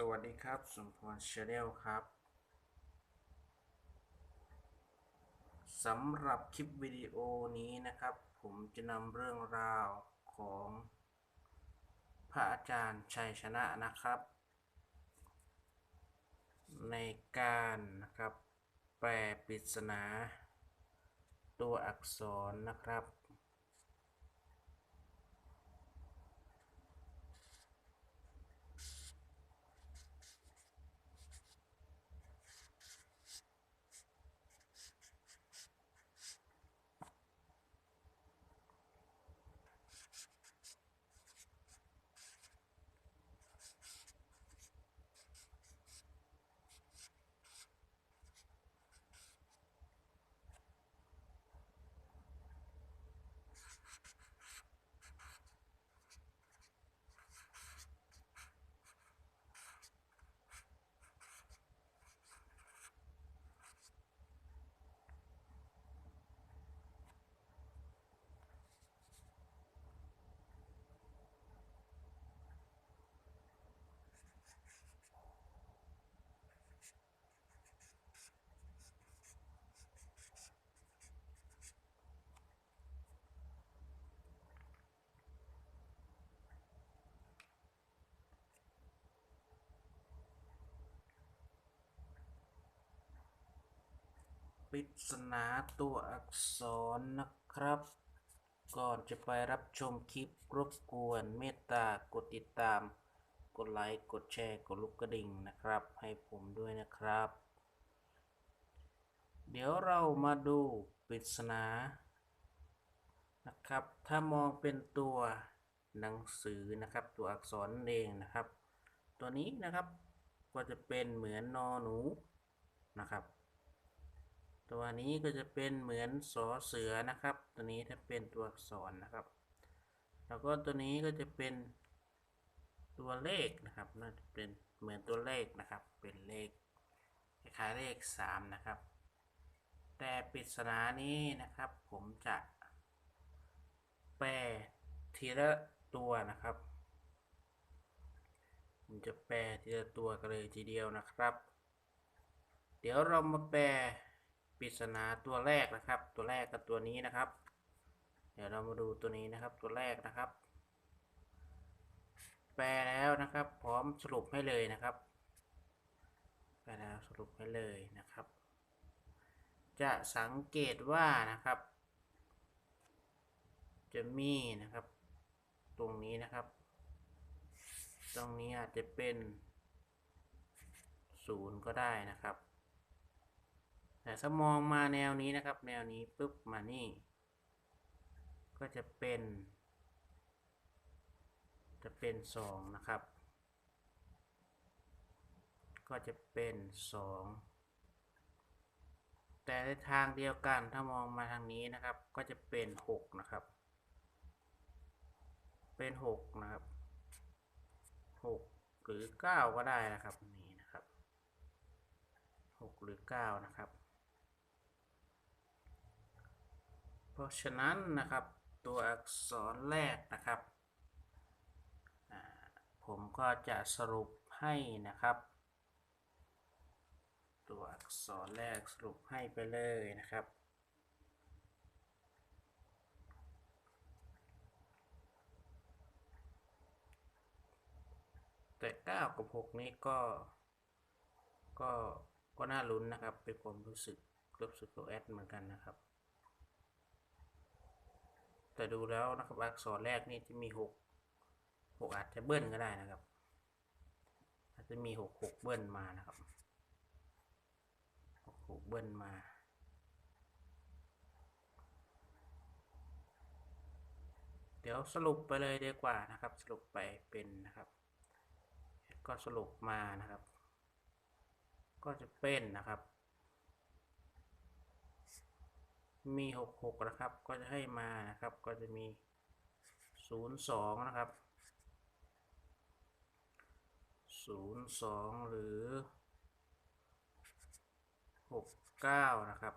สวัสดีครับ สมพรชาแนลครับสำหรับคลิปวิดีโอนี้นะครับ ผมจะนำเรื่องราวของพระอาจารย์ชัยชนะนะครับ ในการนะครับ แปลปริศนา ตัวอักษรนะครับ ปริศนาตัวอักษรนะครับ ก่อนจะไปรับชมคลิปรบกวนเมตตากดติดตาม กดไลค์ กดแชร์ กดลูกกระดิ่งนะครับ ให้ผมด้วยนะครับ เดี๋ยวเรามาดูปริศนานะครับ ถ้ามองเป็นตัวหนังสือนะครับ ตัวอักษรเองนะครับ ตัวนี้นะครับก็จะเป็นเหมือนนอหนูนะครับ ตัวนี้ก็จะเป็นเหมือนสอเสือนะครับ ตัวนี้ถ้าเป็นตัวอักษรนะครับ แล้วก็ตัวนี้ก็จะเป็นตัวเลขนะครับน่าจะเป็นเหมือนตัวเลขนะครับ เป็นเลขคล้ายเลขสามนะครับ แต่ปริศนานี้นะครับผมจะ แปลทีละตัวนะครับผมจะแปลทีละตัวกันเลยทีเดียวนะครับ เดี๋ยวเรามาแปล ปริศนาตัวแรกนะครับ ตัวแรกกับตัวนี้นะครับ เดี๋ยวเรามาดูตัวนี้นะครับ ตัวแรกนะครับ แปลแล้วนะครับ พร้อมสรุปให้เลยนะครับ แปลแล้วสรุปให้เลยนะครับ จะสังเกตว่านะครับ จะมีนะครับ ตรงนี้นะครับ ตรงนี้อาจจะเป็นศูนย์ก็ได้นะครับ แต่ถ้ามองมาแนวนี้นะครับ แนวนี้ปุ๊บมานี่ ก็จะเป็น จะเป็นสองนะครับ ก็จะเป็นสองแต่ในทางเดียวกันถ้ามองมาทางนี้นะครับ ก็จะเป็นหกนะครับ เป็นหกนะครับหกหรือเก้าก็ได้นะครับนี่นะครับหกหรือเก้านะครับ เพ ราะฉะนั้นนะครับตัวอักษรแรกนะครับ ผมก็จะสรุปให้นะครับ ตัวอักษรแรกสรุปให้ไปเลยนะครับแต่เก้ากับหกนี้ก็ ก็ ก็น่าลุ้นนะครับ เป็นความรู้สึกรู้สึกตัวแอดเหมือนกันนะครับ แต่ดูแล้วนะครับอักษรแรกนี่จะมีหกหกอาจจะเบิ้ลก็ได้นะครับ อาจจะมีหกหกเบิ้ลมานะครับหกหกเบิ้ลมาเดี๋ยวสรุปไปเลยดีกว่านะครับ สรุปไปเป็นนะครับ ก็สรุปมานะครับ ก็จะเป็นนะครับ มีหกหกนะครับ ก็จะให้มานะครับ ก็จะมีศูนย์สองนะครับศูนย์สองหรือหกเก้านะครับ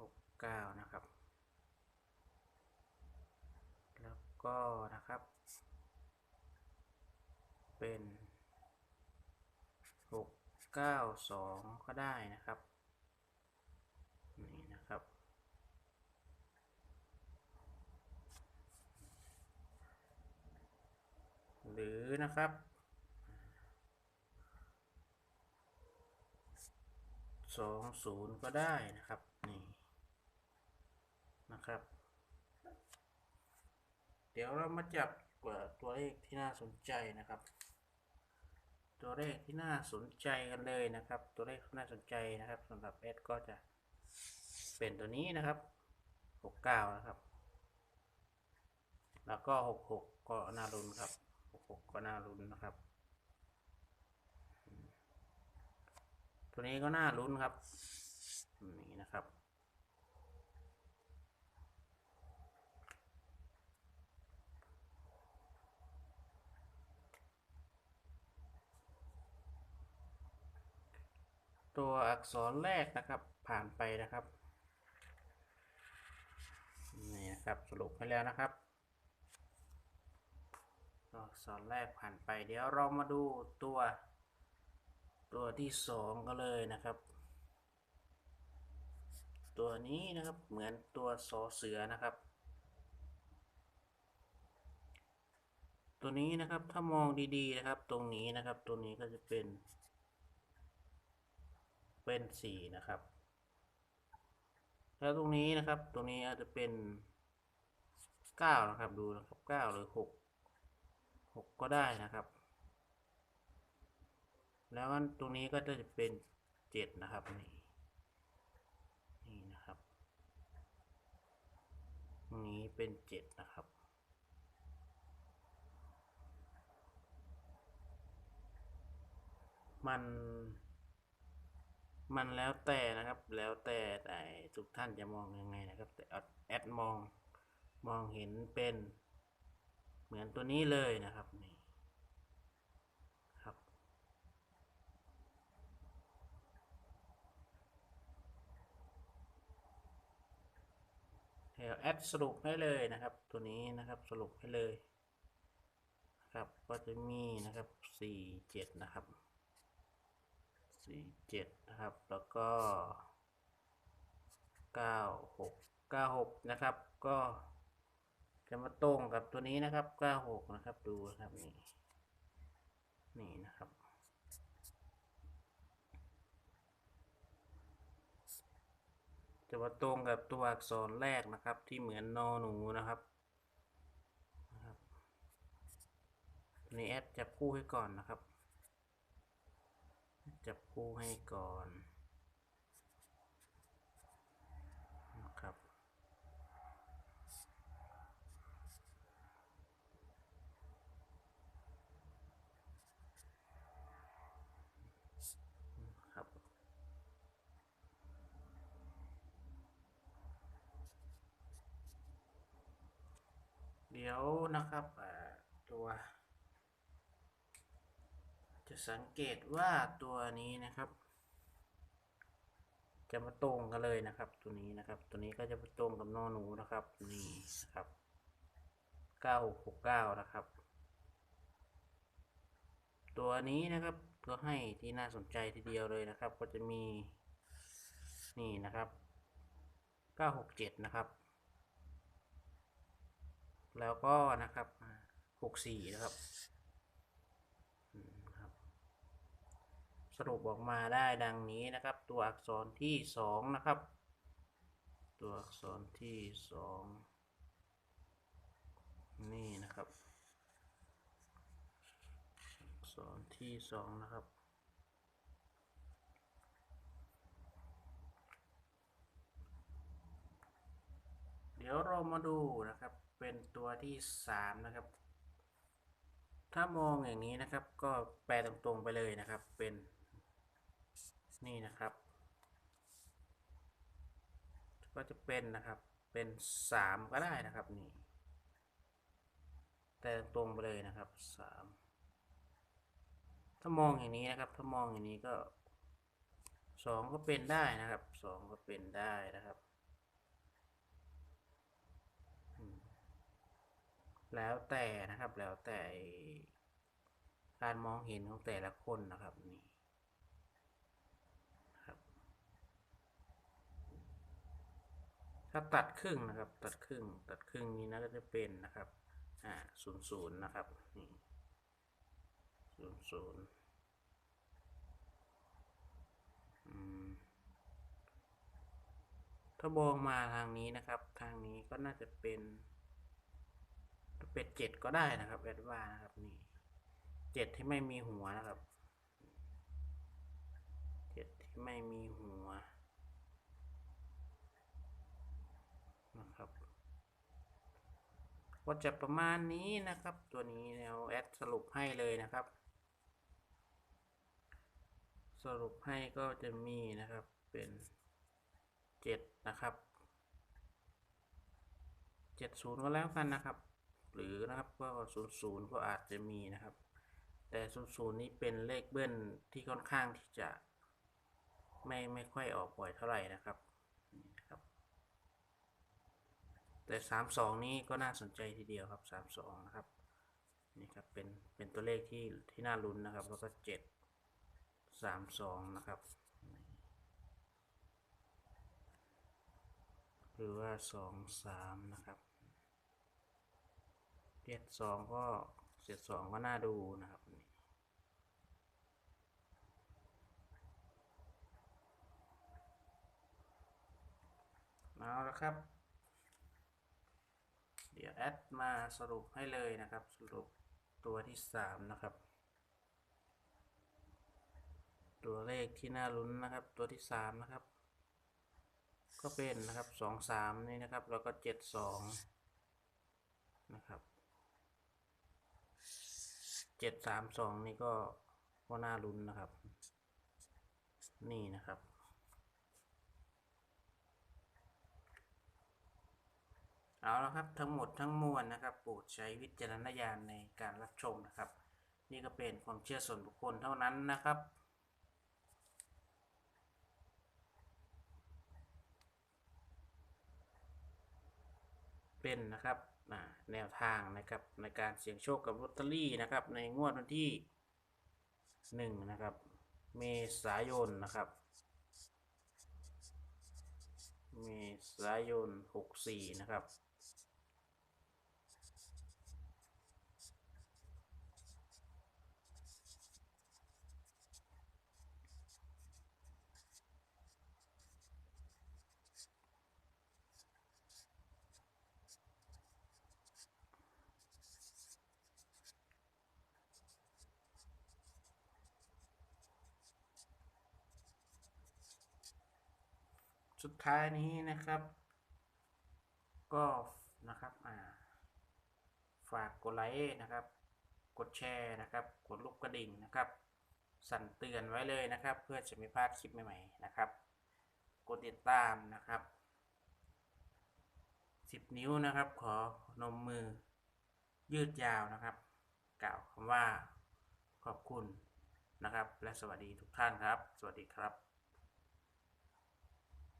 หกเก้านะครับ แล้วก็นะครับ เป็นเก้าสองก็ได้นะครับ นี่นะครับ หรือนะครับ สองศูนย์ก็ได้นะครับนี่นะครับ เดี๋ยวเรามาจับตัวเลขที่น่าสนใจนะครับตัวเลขที่น่าสนใจกันเลยนะครับ ตัวเลขที่น่าสนใจนะครับสำหรับเอสก็จะ เป็นตัวนี้นะครับหกเก้านะครับ แล้วก็หกหกก็น่ารุนครับหกหกก็น่ารุนนะครับ ตัวนี้ก็น่าลุ้นครับนี่นะครับตัวอักษรแรกนะครับผ่านไปนะครับ นะครับ สรุปให้แล้วนะครับตอักษรแรกผ่านไปเดี๋ยวเรามาดูตัว ตัวที่สองก็เลยนะครับ ตัวนี้นะครับเหมือนตัวสอเสือนะครับ ตัวนี้นะครับถ้ามองดีๆนะครับ ตรงนี้นะครับ ตัวนี้ก็จะเป็น เป็นสี่นะครับแล้วตรงนี้นะครับ ตรงนี้อาจจะเป็น เก้านะครับดูนะครับเก้าหรือหกหกก็ได้นะครับ แล้วก็ตรงนี้ก็จะเป็นเจ็ดนะครับนี่นี่นะครับนี้เป็นเจ็ดนะครับมันมันแล้วแต่นะครับ แล้วแต่แต่ทุกท่านจะมองยังไงนะครับ แต่แอดมอง มองเห็นเป็น เหมือนตัวนี้เลยนะครับนี่ครับเดี๋ยวแอดสรุปให้เลยนะครับ ตัวนี้นะครับสรุปให้เลยครับก็จะมีนะครับสี่เจ็ดนะครับสี่เจ็ดนะครับ แล้วก็เก้าหกเก้าหกนะครับ ก็ จะมาตรงกับตัวนี้นะครับเก้าหกนะครับ ดูนะครับนี่นี่นะครับจะมาตรงกับตัวอักษรแรกนะครับ ที่เหมือนนอหนูนะครับนะครับนี่แอดจับคู่ให้ก่อนนะครับ จับคู่ให้ก่อนนะครับ ครับ เดี๋ยวนะครับตัว จะสังเกตว่าตัวนี้นะครับ จะมาตรงกันเลยนะครับ ตัวนี้นะครับ ตัวนี้ก็จะมาตรงกับนอหนูนะครับนี่ครับเก้าหกเก้านะครับ ตัวนี้นะครับก็ให้ที่น่าสนใจทีเดียวเลยนะครับ ก็จะมีนี่นะครับเก้าหกเจ็ดนะครับ แล้วก็นะครับหกสี่นะครับสรุปออกมาได้ดังนี้นะครับ ตัวอักษรที่สองนะครับ ตัวอักษรที่สองนี่นะครับอักษรที่สองนะครับ ดี๋ยวเรามาดูนะครับ เป็นตัวที่สามนะครับ ถ้ามองอย่างนี้นะครับ ก็แปลตรงๆไปเลยนะครับ เป็น นี่นะครับ ก็จะเป็นนะครับ เป็นสามก็ได้นะครับนี่แต่ตรงไปเลยนะครับสามถ้ามองอย่างนี้นะครับ ถ้ามองอย่างนี้ก็สองก็เป็นได้นะครับสองก็เป็นได้นะครับ แล้วแต่นะครับ แล้วแต่การมองเห็นของแต่ละคนนะครับนี่ครับถ้าตัดครึ่งนะครับ ตัดครึ่ง ตัดครึ่งนี้นะก็จะเป็นนะครับ อ่าศูนย์ศูนย์นะครับนี่ศูนย์ศูนย์ถ้ามองมาทางนี้นะครับ ทางนี้ก็น่าจะเป็น เป็นเจ็ดก็ได้นะครับแอดว่านะครับนี่เจ็ดที่ไม่มีหัวนะครับเจ็ดที่ไม่มีหัวนะครับก็จะประมาณนี้นะครับ ตัวนี้แนวแอดสรุปให้เลยนะครับ สรุปให้ก็จะมีนะครับเป็นเจ็ดนะครับเจ็ดศูนย์ก็แล้วกันนะครับ หรือนะครับก็ศูนย์ศูนย์ก็อาจจะมีนะครับ แต่ศูนย์ศูนย์นี้เป็นเลขเบิ้ลที่ค่อนข้างที่จะ ไม่ไม่ค่อยออกบ่อยเท่าไหร่นะครับนี่ครับ แต่สามสองนี้ก็น่าสนใจทีเดียวครับสามสองนะครับนี่ครับเป็นเป็นตัวเลขที่ที่น่าลุ้นนะครับ แล้วก็เจ็ดสามสองนะครับหรือว่าสองสามนะครับ เจ็ดสองก็เจ็ดสองก็น่าดูนะครับนี่เอาละครับ เดี๋ยวแอดมาสรุปให้เลยนะครับ สรุปตัวที่สามนะครับ ตัวเลขที่น่าลุ้นนะครับ ตัวที่สามนะครับ ก็เป็นนะครับสองสามนี่นะครับ แล้วก็เจ็ดสองนะครับ เจ็ดสามสองนี่ก็ก็น่าลุ้นนะครับ นี่นะครับ เอาละครับทั้งหมดทั้งมวลนะครับโปรดใช้วิจารณญาณในการรับชมนะครับ นี่ก็เป็นความเชื่อส่วนบุคคลเท่านั้นนะครับ เป็นนะครับแนวทางนะครับในการเสี่ยงโชคกับลอตเตอรี่นะครับ ในงวดวันที่หนึ่งนะครับ เมษายนนะครับ เมษายนหกสี่นะครับ สุดท้ายนี้นะครับ ก็นะครับอ่าฝากกดไลค์นะครับ กดแชร์นะครับ กดลูกกระดิ่งนะครับ สั่นเตือนไว้เลยนะครับ เพื่อจะไม่พลาดคลิปใหม่ๆนะครับ กดติดตามนะครับ10นิ้วนะครับ ขอนมมือยืดยาวนะครับ กล่าวคำว่าขอบคุณนะครับ และสวัสดีทุกท่านครับ สวัสดีครับ